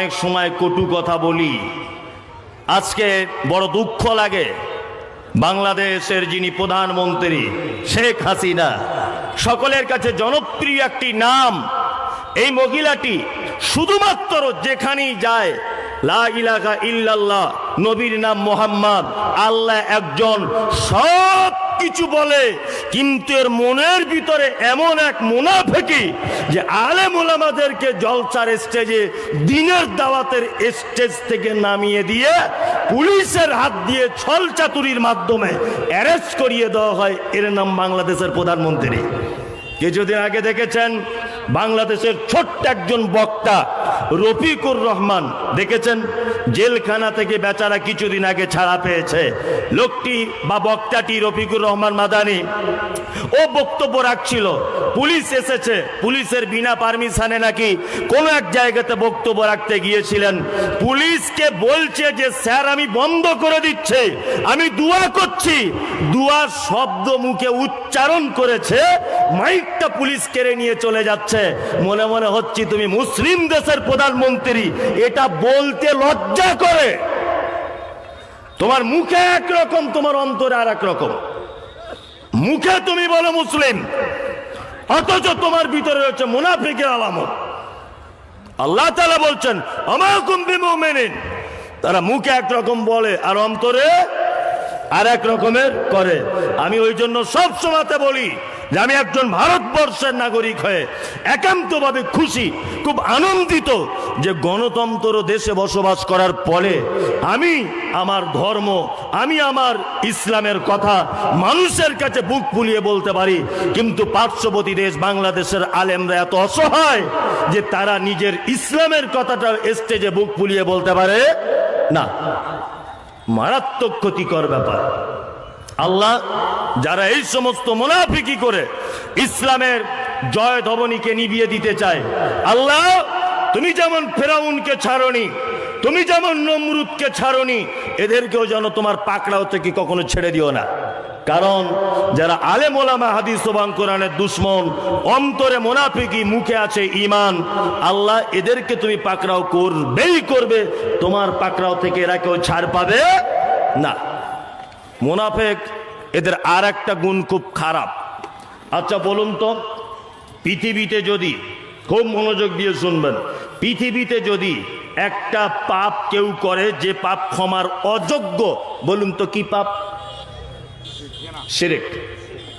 অনেক সময় কটু কথা বলি। আজকে বড় দুঃখ লাগে। বাংলাদেশের যিনি প্রধানমন্ত্রী, শেখ হাসিনা, সকলের কাছে জনপ্রিয় একটি নাম, এই মহিলাটি শুধুমাত্র যেখানেই যায় ইল্লাল্লাহ, নবীর নাম মোহাম্মদ, আল্লাহ একজন সব কিছু বলে, কিন্তু এর মনের ভিতরে এমন এক মুনাফেকি যে আলেম ওলামাদেরকে জলসার স্টেজে, দিনের দাওয়াতের স্টেজ থেকে নামিয়ে দিয়ে পুলিশের হাত দিয়ে ছল চাতুরির মাধ্যমে অ্যারেস্ট করিয়ে দেওয়া হয়। এর নাম বাংলাদেশের প্রধানমন্ত্রী। কিছুদিন আগে দেখেছেন, বাংলাদেশের ছোট্ট একজন বক্তা রফিকুর রহমান, দেখেছেন? জেলখানা থেকে বেচারা কিছুদিন আগে ছাড়া পেয়েছে। লোকটি বা বক্তাটি রফিকুর রহমান মাদানি। ও বক্তব্য রাখছিল, পুলিশ এসেছে, পুলিশের বিনা পারমিশনে নাকি কোনো এক জায়গাতে বক্তব্য রাখতে গিয়েছিলেন। পুলিশকে বলছে যে, স্যার, আমি বন্ধ করে দিচ্ছে, আমি দুয়া করছি। দুয়ার শব্দ মুখে উচ্চারণ করেছে মাইকটা পুলিশ কেড়ে নিয়ে চলে যাচ্ছে। মনে মনে হচ্ছে তুমি মুসলিম দেশের প্রধানমন্ত্রী। এটা বলতে লজ্জা করে। তোমার মুখে একরকম, তোমার অন্তরে আর রকম মুখে তুমি বলো মুসলিম। অথচ তোমার ভিতরে রয়েছে মুনাফিকের আলামত। আল্লাহ তালা বলছেন আমার আমাকুম বিমুমিনিন। তারা মুখে একরকম বলে আর অন্তরে আর এক রকমের করে। আমি ওই জন্য সব সময়তে বলি যে আমি একজন ভারতবর্ষের নাগরিক হয়ে একান্তভাবে খুশি, খুব আনন্দিত যে গণতন্ত্র দেশে বসবাস করার পরে আমি আমার ধর্ম, আমি আমার ইসলামের কথা মানুষের কাছে বুক ফুলিয়ে বলতে পারি। কিন্তু পার্শ্ববর্তী দেশ বাংলাদেশের আলেমরা এত অসহায় যে তারা নিজের ইসলামের কথাটা স্টেজে বুক ফুলিয়ে বলতে পারে না। মারাত্মক ক্ষতিকর ব্যাপার। আল্লাহ, যারা এই সমস্ত মুনাফিকি করে ইসলামের জয় ধবনীকে নিবিয়ে দিতে চায়। আল্লাহ, তুমি যেমন ফেরাউনকে ছাড়নি, তুমি যেমন নমরুদকে ছাড়নি, এদেরকেও যেন তোমার পাকড়াও থেকে কখনো ছেড়ে দিও না। কারণ, যারা আলে মোলামা হাদিস কোরআনের দুশ্মন, অন্তরে মোনাফিকি মুখে আছে ইমান আল্লাহ, এদেরকে তুমি পাকড়াও করবেই করবে, তোমার পাকড়াও থেকে এরা কেউ ছাড় পাবে না। মোনাফেক, এদের আর একটা গুণ খুব খারাপ। আচ্ছা বলুন তো, পৃথিবীতে যদি, খুব মনোযোগ দিয়ে শুনবেন, পৃথিবীতে যদি একটা পাপ কেউ করে, যে পাপ ক্ষমার অযোগ্য, বলুন তো কি পাপ? সিরেক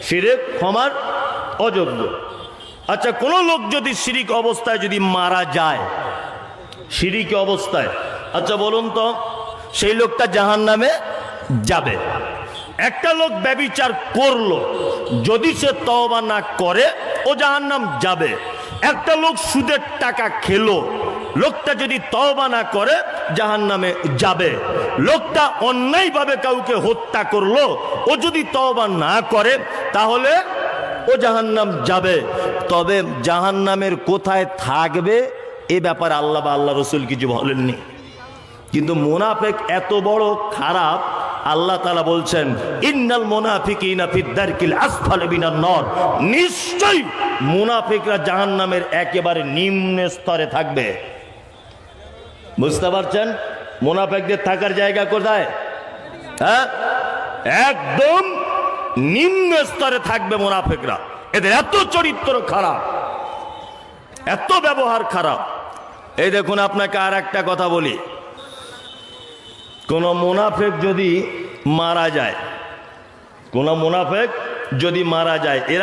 সিরেক ক্ষমার অযোগ্য। আচ্ছা কোনো লোক যদি শিরিক অবস্থায় যদি মারা যায়, শিরিক অবস্থায় আচ্ছা বলুন তো, সেই লোকটা জাহান নামে যাবে। একটা লোক ব্যবিচার করল, যদি সে তওবা না করে, ও জাহান নাম যাবে। একটা লোক সুদের টাকা খেলো, লোকটা যদি তওবা না করে জাহান নামে যাবে। লোকটা অন্যায়ভাবে কাউকে হত্যা করল, ও যদি তওবা না করে, তাহলে ও জাহান্নাম যাবে। তবে জাহান্নামের কোথায় থাকবে, এ ব্যাপারে আল্লাহ বা আল্লাহ রসুল কিছু বলেননি। কিন্তু মোনাফেক এত বড় খারাপ আল্লাহ তালা বলছেন, ইন্নাল মোনাফিক বিনার নর। মোনাফিকরা জাহান্নামের একেবারে নিম্ন স্তরে থাকবে। বুঝতে পারছেন? মোনাফেকদের থাকার জায়গা কোথায়? হ্যাঁ? একদম নিম্ন স্তরে থাকবে মোনাফেকরা। এদের এত চরিত্র খারাপ, এত ব্যবহার খারাপ। এই দেখুন, আপনাকে আর একটা কথা বলি। কোন মোনাফেক যদি মারা যায় কোন মোনাফেক যদি মারা যায় এরা